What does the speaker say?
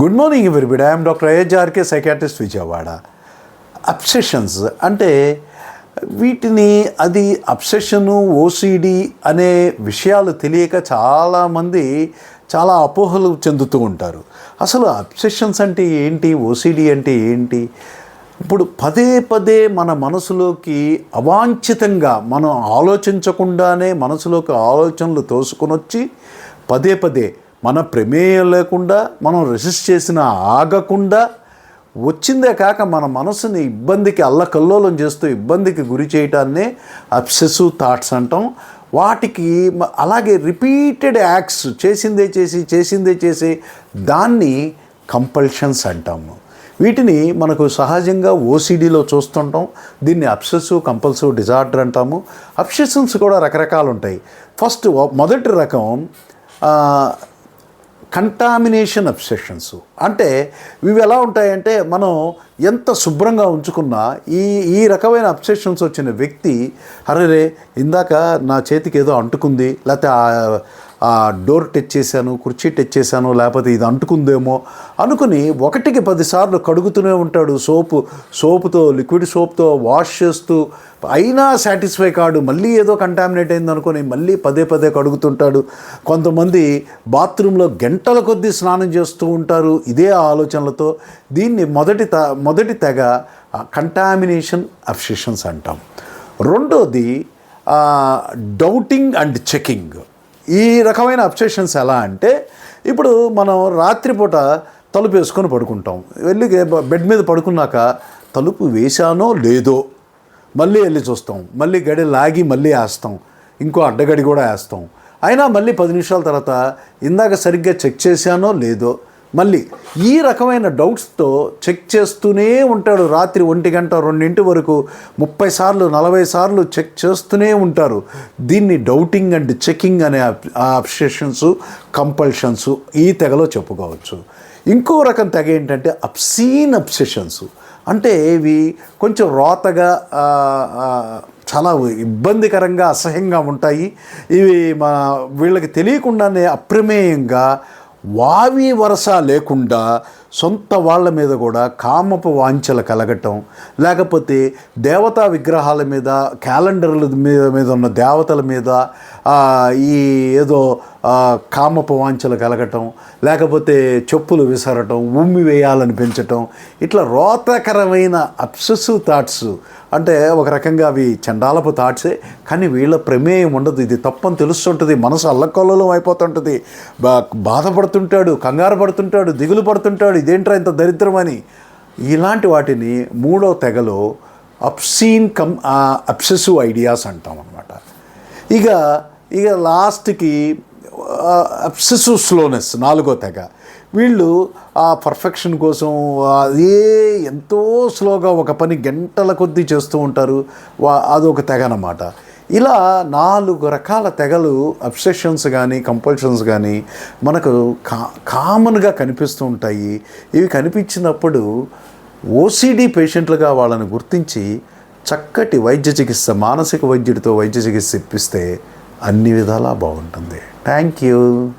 Good morning everybody I'm doctor ఏజార్కే psychiatrist Vijayawada obsessions అంటే వీటిని అది అబ్సెషను ఓసిడి అనే విషయాలు తెలియక చాలామంది చాలా అపోహలు చెందుతూ ఉంటారు. అసలు అబ్సెషన్స్ అంటే ఏంటి? ఓసిడి అంటే ఏంటి? ఇప్పుడు పదే పదే మన మనసులోకి అవాంఛితంగా మనం ఆలోచించకుండానే మనసులోకి ఆలోచనలు తోసుకొని వచ్చి పదే పదే మన ప్రమేయం లేకుండా మనం రెసిస్ట్ చేసిన ఆగకుండా వచ్చిందే కాక మన మనసుని ఇబ్బందికి అల్లకల్లోలం చేస్తూ ఇబ్బందికి గురి చేయటాన్నే అబ్సెసివ్ థాట్స్ అంటాం. వాటికి అలాగే రిపీటెడ్ యాక్ట్స్ చేసిందే చేసి చేసిందే చేసి దాన్ని కంపల్షన్స్ అంటాము. వీటిని మనకు సహజంగా ఓసీడీలో చూస్తుంటాం. దీన్ని అబ్సెసివ్ కంపల్సివ్ డిజార్డర్ అంటాము. అబ్సెషన్స్ కూడా రకరకాలు ఉంటాయి ఫస్ట్ మొదటి రకం కంటామినేషన్ అబ్సెషన్స్ అంటే ఇవి ఎలా ఉంటాయంటే మనం ఎంత శుభ్రంగా ఉంచుకున్నా ఈ ఈ రకమైన అబ్సెషన్స్ వచ్చిన వ్యక్తి అరే ఇందాక నా చేతికి ఏదో అంటుకుంది లేకపోతే ఆ- డోర్ టచ్ చేశాను కుర్చీ టచ్ చేశాను లేకపోతే ఇది అంటుకుందేమో అనుకుని ఒకటికి పదిసార్లు కడుగుతూనే ఉంటాడు సోపు సోపుతో లిక్విడ్ సోప్తో వాష్ చేస్తూ అయినా సాటిస్ఫై కాడు. మళ్ళీ ఏదో కంటామినేట్ అయింది అనుకొని మళ్ళీ పదే పదే కడుగుతుంటాడు. కొంతమంది బాత్రూంలో గంటల కొద్దీ స్నానం చేస్తూ ఉంటారు. ఇదే ఆలోచనలతో దీన్ని మొదటి త మొదటి తెగ కంటామినేషన్ అబ్సెషన్స్ అంటాం. రెండోది డౌటింగ్ అండ్ చెకింగ్ ఈ రకమైన అబ్సెషన్స్ ఎలా అంటే ఇప్పుడు మనం రాత్రిపూట తలుపు వేసుకొని పడుకుంటాం. వెళ్ళి బెడ్ మీద పడుకున్నాక తలుపు వేశానో లేదో మళ్ళీ వెళ్ళి చూస్తాం. మళ్ళీ గడి లాగి మళ్ళీ వేస్తాం. ఇంకో అడ్డగడి కూడా వేస్తాం. అయినా మళ్ళీ పది నిమిషాల తర్వాత ఇందాక సరిగ్గా చెక్ చేశానో లేదో మళ్ళీ ఈ రకమైన డౌట్స్తో చెక్ చేస్తూనే ఉంటాడు రాత్రి ఒంటి గంట రెండింటి వరకు ముప్పై సార్లు నలభై సార్లు చెక్ చేస్తూనే ఉంటారు. దీన్ని డౌటింగ్ అండ్ చెకింగ్ అనే అబ్సెషన్స్ కంపల్షన్స్ ఈ తెగలో చెప్పుకోవచ్చు. ఇంకో రకం తెగ ఏంటంటే అబ్సీన్ అబ్సెషన్స్ అంటే ఇవి కొంచెం రోతగా చాలా ఇబ్బందికరంగా అసహ్యంగా ఉంటాయి. ఇవి మా వీళ్ళకి తెలియకుండానే అప్రమేయంగా వావి వరస లేకుండా సొంత వాళ్ళ మీద కూడా కామపు వాంఛలు కలగటం లేకపోతే దేవతా విగ్రహాల మీద క్యాలెండర్ల మీద మీద ఉన్న దేవతల మీద ఈ ఏదో కామపు వాంఛలు కలగటం లేకపోతే చెప్పులు విసరటం ఉమ్మి వేయాలని పెంచటం ఇట్లా రోతకరమైన అబ్సెసివ్ థాట్స్ అంటే ఒక రకంగా అవి చండాలపు థాట్సే కానీ వీళ్ళ ప్రమేయం ఉండదు. ఇది తప్పని తెలుస్తుంటుంది. మనసు అల్లకొల్లలో అయిపోతుంటుంది. బా బాధపడుతుంటాడు కంగారు పడుతుంటాడు దిగులు పడుతుంటాడు. ఇదేంట్రా ఇంత దరిద్రమని ఇలాంటి వాటిని మూడో తెగలో అప్సీన్ కమ్ అబ్సెసివ్ ఐడియాస్ అంటాం అనమాట ఇక ఇక లాస్ట్కి అబ్సెసివ్ స్లోనెస్ నాలుగో తెగ. వీళ్ళు ఆ పర్ఫెక్షన్ కోసం అదే ఎంతో స్లోగా ఒక పని గంటల కొద్దీ చేస్తూ ఉంటారు వా అదొక తెగ అన్నమాట. ఇలా నాలుగు రకాల తెగలు అబ్సెషన్స్ కానీ కంపల్షన్స్ కానీ మనకు కా కామన్గా కనిపిస్తూ ఉంటాయి. ఇవి కనిపించినప్పుడు ఓసిడి పేషెంట్లుగా వాళ్ళని గుర్తించి చక్కటి వైద్య చికిత్స మానసిక వైద్యుడితో వైద్య చికిత్స ఇప్పిస్తే అన్ని విధాలా బాగుంటుంది. Thank you